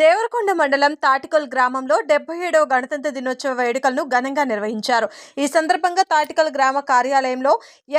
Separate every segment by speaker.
Speaker 1: దేవరకొండ మండలం తాటికల్ గ్రామంలో డెబ్బై ఏడవ గణతంత్ర దినోత్సవ వేడుకలను ఘనంగా నిర్వహించారు ఈ సందర్భంగా తాటికల్ గ్రామ కార్యాలయంలో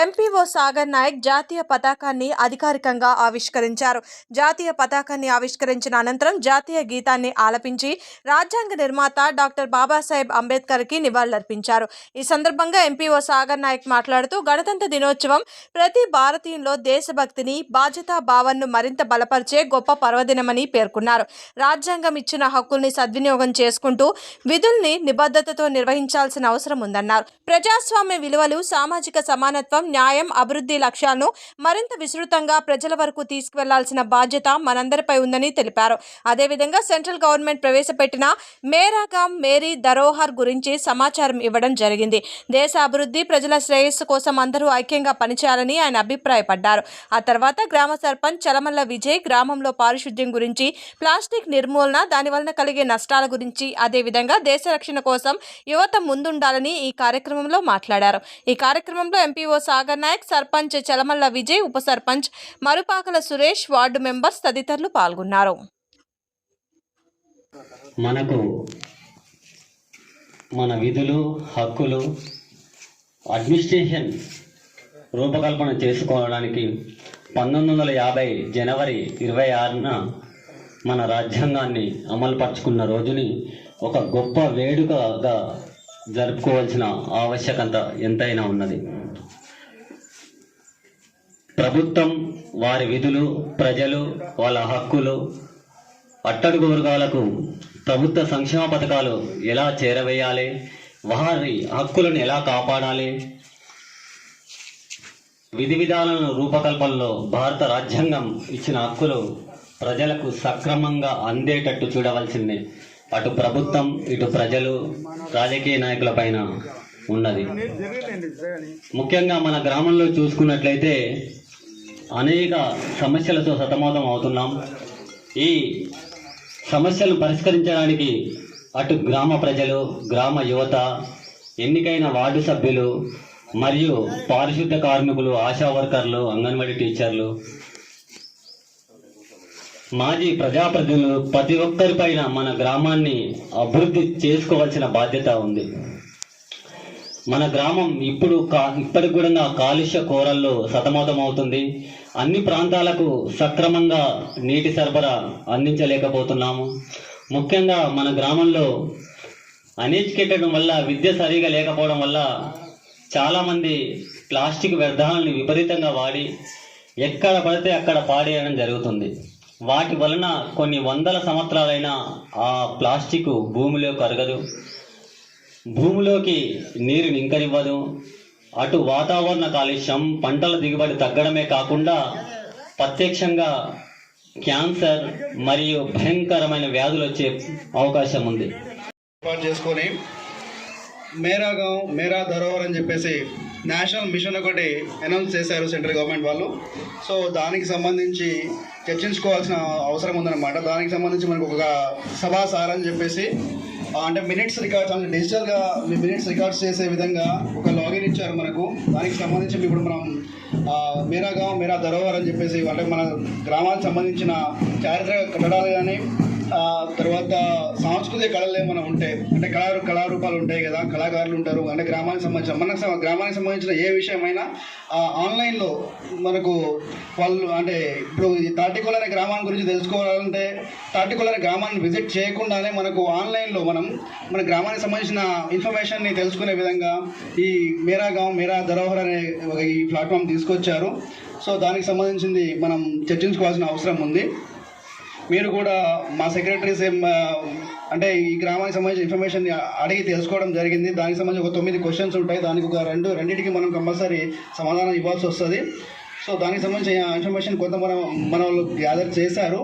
Speaker 1: ఎంపీఓ సాగర్ నాయక్ జాతీయ పతాకాన్ని అధికారికంగా ఆవిష్కరించారు జాతీయ పతాకాన్ని ఆవిష్కరించిన అనంతరం జాతీయ గీతాన్ని ఆలపించి రాజ్యాంగ నిర్మాత డాక్టర్ బాబాసాహెబ్ అంబేద్కర్కి నివాళులర్పించారు ఈ సందర్భంగా ఎంపీఓ సాగర్ నాయక్ మాట్లాడుతూ గణతంత్ర దినోత్సవం ప్రతి భారతీయుల్లో దేశభక్తిని బాధ్యతా భావన్ను మరింత బలపరిచే గొప్ప పర్వదినమని పేర్కొన్నారు రాజ్య రాజ్యాంగం ఇచ్చిన హక్కుల్ని సద్వినియోగం చేసుకుంటూ విధుల్ని నిబద్ధతతో నిర్వహించాల్సిన అవసరం ఉందన్నారు ప్రజాస్వామ్య విలువలు సామాజిక సమానత్వం న్యాయం అభివృద్ధి లక్ష్యాలను మరింత విస్తృతంగా ప్రజల వరకు తీసుకువెళ్లాల్సిన బాధ్యత మనందరిపై ఉందని తెలిపారు అదేవిధంగా సెంట్రల్ గవర్నమెంట్ ప్రవేశపెట్టిన మేరాగా మేరీ దరోహర్ గురించి సమాచారం ఇవ్వడం జరిగింది దేశ అభివృద్ధి ప్రజల శ్రేయస్సు కోసం అందరూ ఐక్యంగా పనిచేయాలని ఆయన అభిప్రాయపడ్డారు ఆ తర్వాత గ్రామ సర్పంచ్ చలమల్ల విజయ్ గ్రామంలో పారిశుద్ధ్యం గురించి ప్లాస్టిక్ నిర్మూలన నిర్మూలన దానివలన కలిగే నష్టాల గురించి అదేవిధంగా దేశ రక్షణ కోసం యువత ముందుండాలని ఈ కార్యక్రమంలో మాట్లాడారు ఈ కార్యక్రమంలో ఎంపీఓ సాగర్ నాయక్ సర్పంచ్ చలమల్ల విజయ్ ఉప సర్పంచ్ మరుపాకల సురేష్ వార్డు మెంబర్స్ తదితరులు పాల్గొన్నారు
Speaker 2: మనకు మన విధులు హక్కులు అడ్మినిస్ట్రేషన్ రూపకల్పన చేసుకోవడానికి పంతొమ్మిది వందల యాభై జనవరి ఇరవై ఆరున మన రాజ్యాంగాన్ని అమలుపరుచుకున్న రోజుని ఒక గొప్ప వేడుకగా జరుపుకోవాల్సిన ఆవశ్యకత ఎంతైనా ఉన్నది ప్రభుత్వం వారి విధులు ప్రజలు వాళ్ళ హక్కులు అట్టడుగు వర్గాలకు ప్రభుత్వ సంక్షేమ పథకాలు ఎలా చేరవేయాలి వారి హక్కులను ఎలా కాపాడాలి విధి విధానాలను రూపకల్పనలో భారత రాజ్యాంగం ఇచ్చిన హక్కులు ప్రజలకు సక్రమంగా అందేటట్టు చూడవలసింది అటు ప్రభుత్వం ఇటు ప్రజలు రాజకీయ నాయకుల పైన ఉన్నది ముఖ్యంగా మన గ్రామంలో చూసుకున్నట్లయితే అనేక సమస్యలతో సతమతం అవుతున్నాం ఈ సమస్యలు పరిష్కరించడానికి అటు గ్రామ ప్రజలు గ్రామ యువత ఎన్నికైన వార్డు సభ్యులు మరియు పారిశుద్ధ కార్మికులు ఆశా వర్కర్లు అంగన్వాడీ టీచర్లు మాజీ ప్రజాప్రతినిధులు ప్రతి ఒక్కరిపైన మన గ్రామాన్ని అభివృద్ధి చేసుకోవాల్సిన బాధ్యత ఉంది మన గ్రామం ఇప్పుడు కా ఇప్పటికి కూడా కాలుష్య కోరల్లో అవుతుంది అన్ని ప్రాంతాలకు సక్రమంగా నీటి సరఫరా అందించలేకపోతున్నాము ముఖ్యంగా మన గ్రామంలో అన్ఎడ్యుకేటెడ్ వల్ల విద్య సరిగా లేకపోవడం వల్ల చాలామంది ప్లాస్టిక్ వ్యర్థాలను విపరీతంగా వాడి ఎక్కడ పడితే అక్కడ పాడేయడం జరుగుతుంది వాటి వలన కొన్ని వందల సంవత్సరాలైన ఆ ప్లాస్టిక్ భూమిలో కరగదు భూమిలోకి నీరు నింకనివ్వదు అటు వాతావరణ కాలుష్యం పంటల దిగుబడి తగ్గడమే కాకుండా ప్రత్యక్షంగా క్యాన్సర్ మరియు భయంకరమైన వ్యాధులు వచ్చే అవకాశం ఉంది చేసుకొని
Speaker 3: మేరాగా మేరా ధరోవర్ అని చెప్పేసి నేషనల్ మిషన్ ఒకటి అనౌన్స్ చేశారు సెంట్రల్ గవర్నమెంట్ వాళ్ళు సో దానికి సంబంధించి చర్చించుకోవాల్సిన అవసరం ఉందన్నమాట దానికి సంబంధించి మనకు ఒక సభా సారని చెప్పేసి అంటే మినిట్స్ రికార్డ్స్ అంటే డిజిటల్గా మీ మినిట్స్ రికార్డ్స్ చేసే విధంగా ఒక లాగిన్ ఇచ్చారు మనకు దానికి సంబంధించి ఇప్పుడు మనం మీరా గావ్ మీరా ధరోవర్ అని చెప్పేసి అంటే మన గ్రామానికి సంబంధించిన చారిత్రక కట్టడాలు కానీ తర్వాత సాంస్కృతిక కళలు ఏమైనా ఉంటాయి అంటే కళా కళారూపాలు ఉంటాయి కదా కళాకారులు ఉంటారు అంటే గ్రామానికి సంబంధించిన మన గ్రామానికి సంబంధించిన ఏ విషయమైనా ఆన్లైన్లో మనకు వాళ్ళు అంటే ఇప్పుడు తాటికొల అనే గ్రామాన్ని గురించి తెలుసుకోవాలంటే తాటికొల గ్రామాన్ని విజిట్ చేయకుండానే మనకు ఆన్లైన్లో మనం మన గ్రామానికి సంబంధించిన ఇన్ఫర్మేషన్ని తెలుసుకునే విధంగా ఈ మేరా గాం మేరా ధరోహర్ అనే ఈ ప్లాట్ఫామ్ తీసుకొచ్చారు సో దానికి సంబంధించింది మనం చర్చించుకోవాల్సిన అవసరం ఉంది మీరు కూడా మా సెక్రటరీస్ అంటే ఈ గ్రామానికి సంబంధించిన ఇన్ఫర్మేషన్ అడిగి తెలుసుకోవడం జరిగింది దానికి సంబంధించి ఒక తొమ్మిది క్వశ్చన్స్ ఉంటాయి దానికి ఒక రెండు రెండింటికి మనం కంపల్సరీ సమాధానం ఇవ్వాల్సి వస్తుంది సో దానికి సంబంధించిన ఇన్ఫర్మేషన్ కొంత మనం మన వాళ్ళు గ్యాదర్ చేశారు